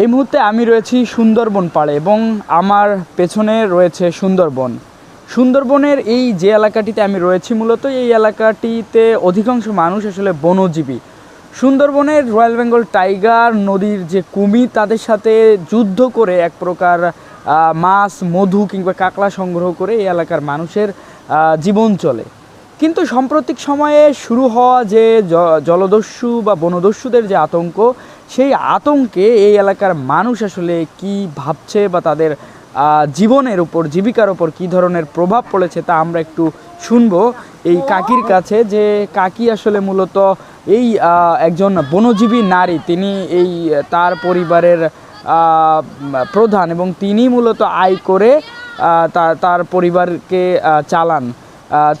এই মুহূর্তে আমি রয়েছি সুন্দরবন পাড়ে এবং আমার পেছনে রয়েছে সুন্দরবন। সুন্দরবনের এই যে এলাকাটিতে আমি রয়েছি, মূলত এই এলাকাটিতে অধিকাংশ মানুষ আসলে বনজীবী। সুন্দরবনের রয়্যাল বেঙ্গল টাইগার নদীর যে কুমির তাদের সাথে যুদ্ধ করে এক প্রকার মাছ, মধু কিংবা কাঁকড়া সংগ্রহ করে এই এলাকার মানুষের জীবন চলে। কিন্তু সাম্প্রতিক সময়ে শুরু হওয়া যে জলদস্যু বা বনদস্যুদের যে আতঙ্ক সেই আতঙ্কে এই এলাকার মানুষ আসলে কি ভাবছে বা তাদের জীবনের উপর, জীবিকার উপর কি ধরনের প্রভাব পড়েছে তা আমরা একটু শুনব। এই কাকির কাছে যে কাকি আসলে মূলত এই একজন বনজীবী নারী, তিনি এই তার পরিবারের প্রধান এবং তিনি মূলত আয় করে তার পরিবারকে চালান।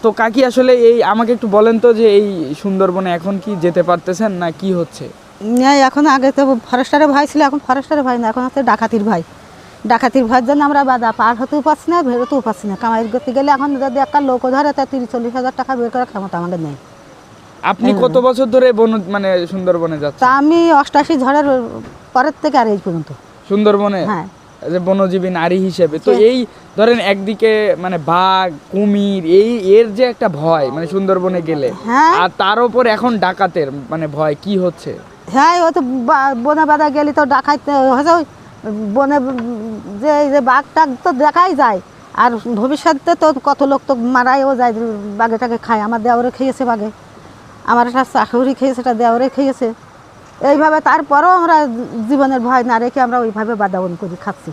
তো কাকি আসলে এই আমাকে একটু বলেন তো যে এই সুন্দরবনে এখন কি যেতে পারতেছেন না কি হচ্ছে? এখন আগে তো ফরেস্টারের ভাই ছিল এখন ফরেস্টারের ভাই না এখন হচ্ছে ডাকাতির ভাই ডাকাতির ভাইয়ের জন্য আমরা বাধা পার হতেও পারছি না বেরোতেও পারছি না। কামাই করতে গেলে এখন যদি একটা লোক ধরে তা তিরিশ চল্লিশ হাজার টাকা বের করার ক্ষমতা আমাদের নেই। আপনি কত বছর ধরে বন মানে সুন্দরবনে তা যাচ্ছেন আমি অষ্টাশি ঝড়ের পরের থেকে আর এই পর্যন্ত। সুন্দরবনে? হ্যাঁ। যে বনজীবী নারী হিসেবে। তো এই ধরেন একদিকে মানে বাঘ কুমির এই এর যে একটা ভয় মানে সুন্দরবনে গেলে হ্যাঁ। আর তার উপর এখন ডাকাতের মানে ভয় কি হচ্ছে? হ্যাঁ ও তো বা- বনে বাধা গেলে তো ডাকাইতে ওই বনে যে এই যে বাঘ টাঘ তো দেখাই যায় আর ভবিষ্যতে তো কত লোক তো মারাইও যায় বাঘেটাকে খায় আমার দেওরে খেয়েছে বাঘে আমার একটা চাকরি খেয়েছে এটা দেওয়ারে খেয়েছে। এইভাবে তারপরেও আমরা জীবনের ভয় না রেখে আমরা ওইভাবে বাদাবন করি খাচ্ছি।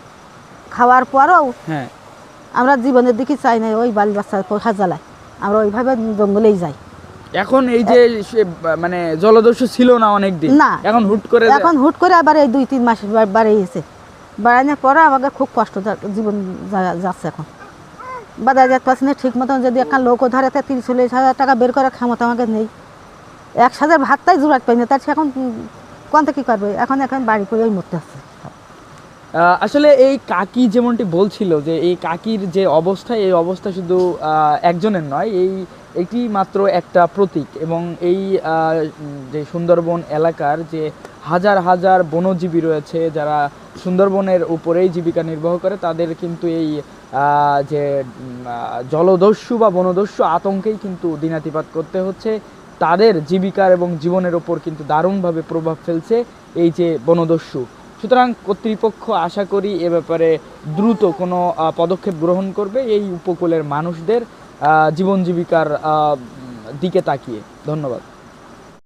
খাওয়ার পরেও হ্যাঁ। আমরা জীবনের দিকে চাই না ওই বাল বাচ্চা জ্বালায় আমরা ওইভাবে জঙ্গলেই যাই। এখন এই যে মানে জলদস্যু ছিল না অনেক দিন না। এখন হুট করে এখন হুট করে আবার এই দুই তিন মাস বাড়িয়েছে বাড়ানোর পরে আমাকে খুব কষ্ট জীবন যাচ্ছে এখন। বাজার যেতে পারছি না ঠিক মতন যদি একটা লোকও ধরে তা তিরিশ চল্লিশ হাজার টাকা বের করার ক্ষমতা আমাকে নেই। এক হাজার ভাতটাই জোড়াট পাই না তার সে এখন কোনটা কী করবে? এখন এখন বাড়ি করেই মরতে হচ্ছে। আসলে এই কাকি যেমনটি বলছিল যে এই কাকির যে অবস্থা, এই অবস্থা শুধু একজনের নয়, এই এটি মাত্র একটা প্রতীক এবং এই যে সুন্দরবন এলাকার যে হাজার হাজার বনজীবী রয়েছে, যারা সুন্দরবনের উপরেই জীবিকা নির্বাহ করে, তাদের কিন্তু এই যে জলদস্যু বা বনদস্যু আতঙ্কেই কিন্তু দিনাতিপাত করতে হচ্ছে। তাদের জীবিকার এবং জীবনের ওপর কিন্তু দারুণভাবে প্রভাব ফেলছে এই যে বনদস্যু। সুতরাং কর্তৃপক্ষ আশা করি এ ব্যাপারে দ্রুত কোনো পদক্ষেপ গ্রহণ করবে এই উপকূলের মানুষদের জীবন জীবিকার দিকে তাকিয়ে। ধন্যবাদ।